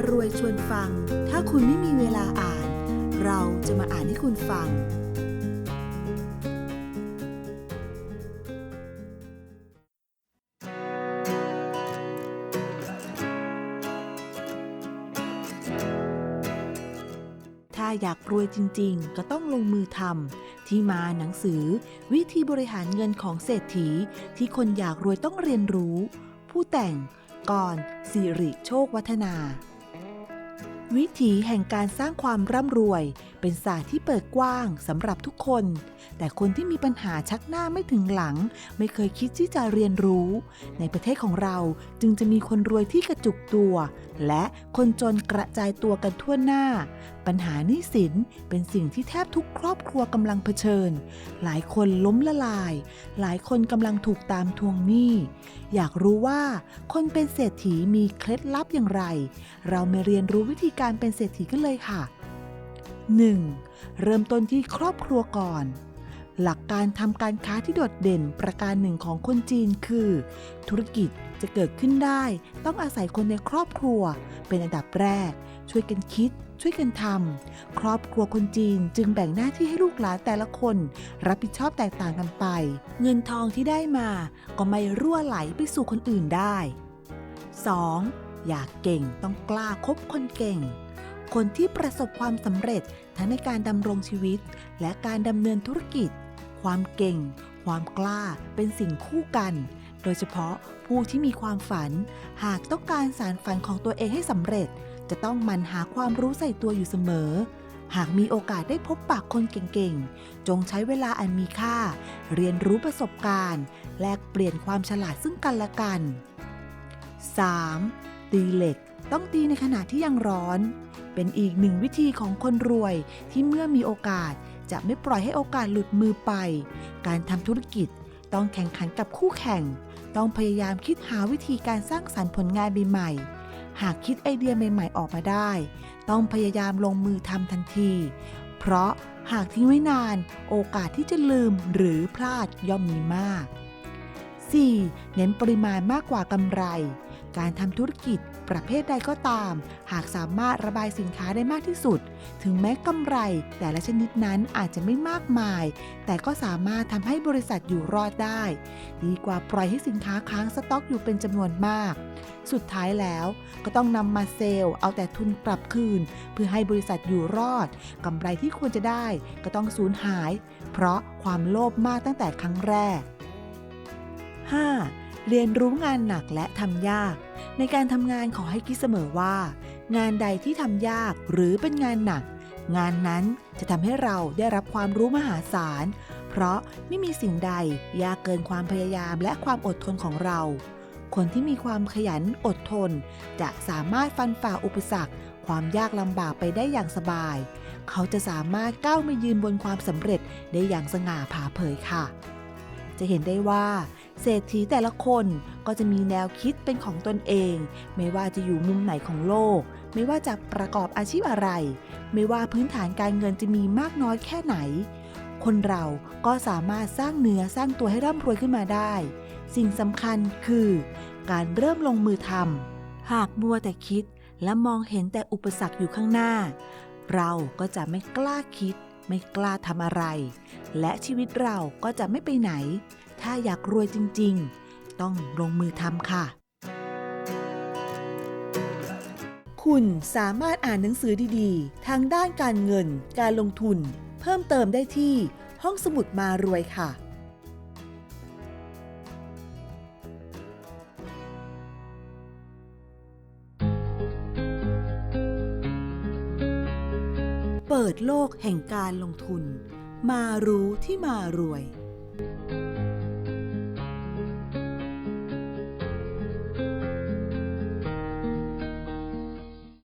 ารวยชวนฟัง ถ้าคุณไม่มีเวลาอ่าน เราจะมาอ่านให้คุณฟัง ถ้าอยากรวยจริง ๆ ก็ต้องลงมือทำที่มาหนังสือ วิธีบริหารเงินของเศรษฐี ที่คนอยากรวยต้องเรียนรู้ ผู้แต่งกรสิริโชควัฒนา วิถีแห่งการสร้างความร่ำรวย เป็นศาสตร์ที่เปิดกว้างสำหรับทุกคน แต่คนที่มีปัญหาชักหน้าไม่ถึงหลัง ไม่เคยคิดที่จะเรียนรู้ ในประเทศของเราจึงจะมีคนรวยที่กระจุกตัว และคนจนกระจายตัวกันทั่วหน้าปัญหาหนี้สินเป็นสิ่งที่แทบทุกครอบครัวกำลังเผชิญ หลายคนล้มละลาย หลายคนกำลังถูกตามทวงหนี้ อยากรู้ว่าคนเป็นเศรษฐีมีเคล็ดลับอย่างไร เรามาเรียนรู้วิธีการเป็นเศรษฐีกันเลยค่ะ 1. เริ่มต้นที่ครอบครัวก่อน หลักการทำการค้าที่โดดเด่นประการหนึ่งของคนจีนคือ ธุรกิจจะเกิดขึ้นได้ ต้องอาศัยคนในครอบครัว เป็นอันดับแรก ช่วยกันคิด ช่วยกันทำครอบครัวคนจีนจึงแบ่งหน้าที่ให้ลูกหลานแต่ละคน รับผิดชอบแตกต่างกันไป เงินทองที่ได้มา ก็ไม่รั่วไหลไปสู่คนอื่นได้ 2. อยากเก่งต้องกล้าคบคนเก่ง คนที่ประสบความสำเร็จทั้งในการดำรงชีวิต และการดำเนินธุรกิจ ความเก่ง ความกล้าเป็นสิ่งคู่กัน โดยเฉพาะผู้ที่มีความฝัน หากต้องการสารฝันของตัวเองให้สำเร็จ จะต้องมันหาความรู้ใส่ตัวอยู่เสมอ หากมีโอกาสได้พบปากคนเก่งๆ จงใช้เวลาอันมีค่า เรียนรู้ประสบการณ์ แลกเปลี่ยนความฉลาดซึ่งกันและกัน 3. ตีเหล็กต้องตีในขณะที่ยังร้อน เป็นอีกหนึ่งวิธีของคนรวยที่เมื่อมีโอกาสจะไม่ปล่อยให้โอกาสหลุดมือไป การทำธุรกิจต้องแข่งขันกับคู่แข่ง ต้องพยายามคิดหาวิธีการสร้างสรรค์ผลงานใหม่ๆ หากคิดไอเดียใหม่ๆ ออกมาได้ ต้องพยายามลงมือทำทันที เพราะหากทิ้งไว้นาน โอกาสที่จะลืมหรือพลาดย่อมมีมาก 4. เน้นปริมาณมากกว่ากำไร การทำธุรกิจประเภทใดก็ตาม หากสามารถระบายสินค้าได้มากที่สุด ถึงแม้กำไร แต่ละชนิดนั้นอาจจะไม่มากมาย แต่ก็สามารถทำให้บริษัทอยู่รอดได้ ดีกว่าปล่อยให้สินค้าค้างสต็อกอยู่เป็นจำนวนมาก สุดท้ายแล้วก็ต้องนำมาเซลล์เอาแต่ทุนปรับคืน เพื่อให้บริษัทอยู่รอดกำไรที่ควรจะได้ก็ต้องสูญหาย เพราะความโลภมากตั้งแต่ครั้งแรก 5. เรียนรู้งานหนักและทำยาก ในการทำงานขอให้คิดเสมอว่า งานใดที่ทำยากหรือเป็นงานหนัก งานนั้นจะทำให้เราได้รับความรู้มหาศาล เพราะไม่มีสิ่งใดยากเกินความพยายามและความอดทนของเรา คนที่มีความขยันอดทน จะสามารถฟันฝ่าอุปสรรค ความยากลำบากไปได้อย่างสบาย เขาจะสามารถก้าวมายืนบนความสำเร็จได้อย่างสง่าผ่าเผยค่ะ จะเห็นได้ว่า เศรษฐีแต่ละคนก็จะมีแนวคิดเป็นของตนเอง ไม่ว่าจะอยู่มุมไหนของโลก ไม่ว่าจะประกอบอาชีพอะไร ไม่ว่าพื้นฐานการเงินจะมีมากน้อยแค่ไหน คนเราก็สามารถสร้างเนื้อสร้างตัวให้ร่ำรวยขึ้นมาได้ สิ่งสำคัญคือ การเริ่มลงมือทำหากมัวแต่คิดและมองเห็นแต่อุปสรรคอยู่ข้างหน้า เราก็จะไม่กล้าคิด ไม่กล้าทำอะไร และชีวิตเราก็จะไม่ไปไหน ถ้าอยากรวยจริง ๆ ต้องลงมือทำค่ะ คุณสามารถอ่านหนังสือดีๆ ทางด้านการเงิน การลงทุน เพิ่มเติมได้ที่ห้องสมุดมารวยค่ะเปิดโลกแห่งการลงทุน มารู้ที่มารวย